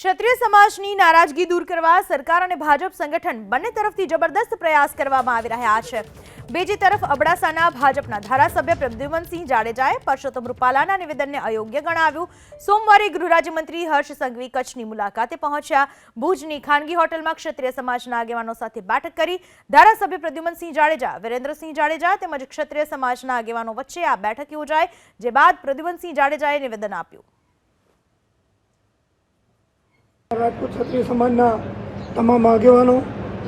ક્ષત્રિય સમાજની નારાજગી દૂર કરવા સરકાર અને ભાજપ સંગઠન બંને તરફથી જબરદસ્ત પ્રયાસ કરવામાં આવી રહ્યા છે. બીજી તરફ અબડાસાના ભાજપના ધારાસભ્ય પ્રદ્યુમનસિંહ જાડેજાએ પરસોત્તમ રૂપાલાના નિવેદનને અયોગ્ય ગણાવ્યું. સોમવારે ગૃહરાજ્યમંત્રી હર્ષ સંઘવી કચ્છની મુલાકાતે પહોંચ્યા. ભુજની ખાનગી હોટલમાં ક્ષત્રિય સમાજના આગેવાનો સાથે બેઠક કરી. ધારાસભ્ય પ્રદ્યુમનસિંહ જાડેજા, વિરેન્દ્રસિંહ જાડેજા તેમજ ક્ષત્રિય સમાજના આગેવાનો વચ્ચે આ બેઠક યોજાઈ, જે બાદ પ્રદ્યુમનસિંહ જાડેજાએ નિવેદન આપ્યું. રાજપૂત ક્ષત્રિય સમાજના તમામ આગેવાનો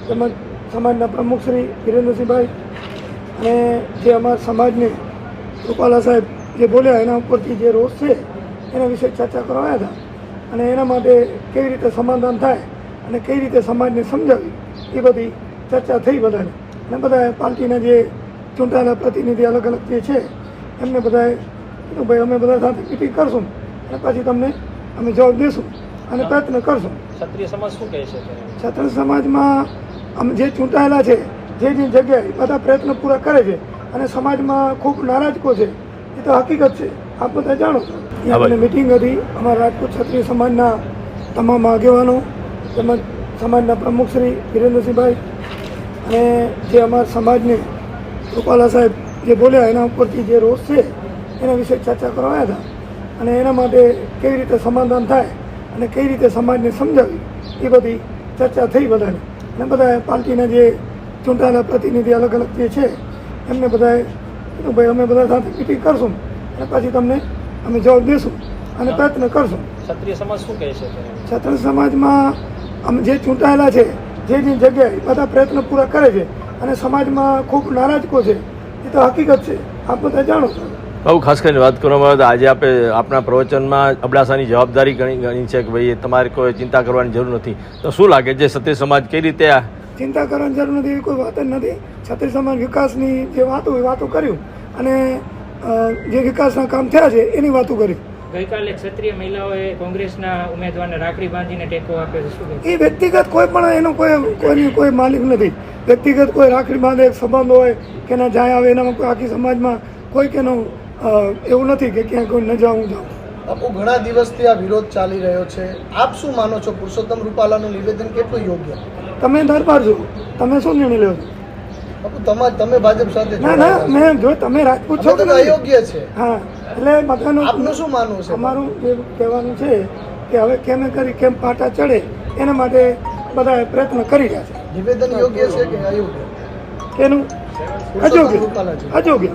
તેમજ સમાજના પ્રમુખ શ્રી વિરેન્દ્રસિંહભાઈ અને જે અમારા સમાજને રૂપાલા સાહેબ જે બોલ્યા એના ઉપરથી જે રોષ છે, એના વિશે ચર્ચા કરવા હતા અને એના માટે કેવી રીતે સમાધાન થાય અને કઈ રીતે સમાજને સમજાવી, એ બધી ચર્ચા થઈ બધાને. અને બધા પાર્ટીના જે ચૂંટાયેલા પ્રતિનિધિ અલગ અલગ જે છે, એમને બધાએ ભાઈ, અમે બધા સાથે મિટિંગ કરશું અને પછી તમને અમે જવાબ દઈશું અને પ્રયત્ન કરશું. ક્ષત્રિય સમાજ શું કહે છે? ક્ષત્રિય સમાજમાં અમે જે ચૂંટાયેલા છે જે જે જગ્યાએ બધા પ્રયત્ન પૂરા કરે છે અને સમાજમાં ખૂબ નારાજકો છે એ તો હકીકત છે. આપ બધા જાણો છો. અહીંયા અમને મિટિંગ હતી. અમારા રાજપૂત ક્ષત્રિય સમાજના તમામ આગેવાનો તેમજ સમાજના પ્રમુખ શ્રી વિરેન્દ્રસિંહભાઈ અને જે અમારા સમાજને રૂપાલા સાહેબ જે બોલ્યા એના ઉપરથી જે રોષ છે એના વિશે ચર્ચા કરવા આવ્યા હતા. અને એના માટે કેવી રીતે સમાધાન થાય અને કઈ રીતે સમાજને સમજાવી એ બધી ચર્ચા થઈ બધાને. અને બધા પાર્ટીના જે ચૂંટાયેલા પ્રતિનિધિ અલગ અલગ જે છે એમને બધાએ કીધું ભાઈ અમે બધા સાથે મિટિંગ કરશું અને પછી તમને અમે જવાબ દઈશું અને પ્રયત્ન કરશું. ક્ષત્રિય સમાજ શું કહે છે? ક્ષત્રિય સમાજમાં અમે જે ચૂંટાયેલા છે જે જે જગ્યાએ બધા પ્રયત્ન પૂરા કરે છે અને સમાજમાં ખૂબ નારાજકો છે એ તો હકીકત છે. આપ બધા જાણો છો. બહુ ખાસ કરીને વાત કરવામાં આવે તો આજે આપણે આપણા પ્રવચનમાં અબડાસાની જવાબદારી ગણી ગણી છે કે ભાઈ તમારે કોઈ ચિંતા કરવાની જરૂર નથી. તો શું લાગે છે સત્ય સમાજ કઈ રીતે આ ચિંતા કરવાની જરૂર નથી એવી કોઈ વાત જ નથી. ક્ષત્રિય સમાજ વિકાસની જે વાતો એ વાતો કર્યું અને જે વિકાસના કામ થયા છે એની વાતો કરી. ગઈકાલે ક્ષત્રિય મહિલાઓએ કોંગ્રેસના ઉમેદવારને રાખડી બાંધીને ટેકો આપ્યો છે એ વ્યક્તિગત કોઈ પણ એનો કોઈ કોઈની કોઈ માલિક નથી. વ્યક્તિગત કોઈ રાખડી બાંધે સંબંધ હોય કે ના જાય આવે એનામાં કોઈ આખી સમાજમાં કોઈ કેનો અ, એવું નથી કે ક્યાંય કોઈ ન જાઉં જાઉં. બાપુ ઘણા દિવસથી આ વિરોધ ચાલી રહ્યો છે. આપ શું માનો છો? પુરુષોત્તમ રૂપાલાનું નિવેદન કેટલું યોગ્ય? તમે દરબાર છો તમે શું નિર્ણય લ્યો? બાપુ તમા તમે ભાજપ સાથે ના ના મેં જો તમે રાજપૂત છો તો અયોગ્ય છે. હા એટલે બધાનું આપનું શું માનવું છે? અમારું જે કહેવાનું છે કે હવે કેમે કરી કેમ પાટા ચડે એના માટે બધા પ્રયત્ન કરી રહ્યા છે. નિવેદન યોગ્ય છે કે અયોગ્ય? એનું છે અયોગ્ય.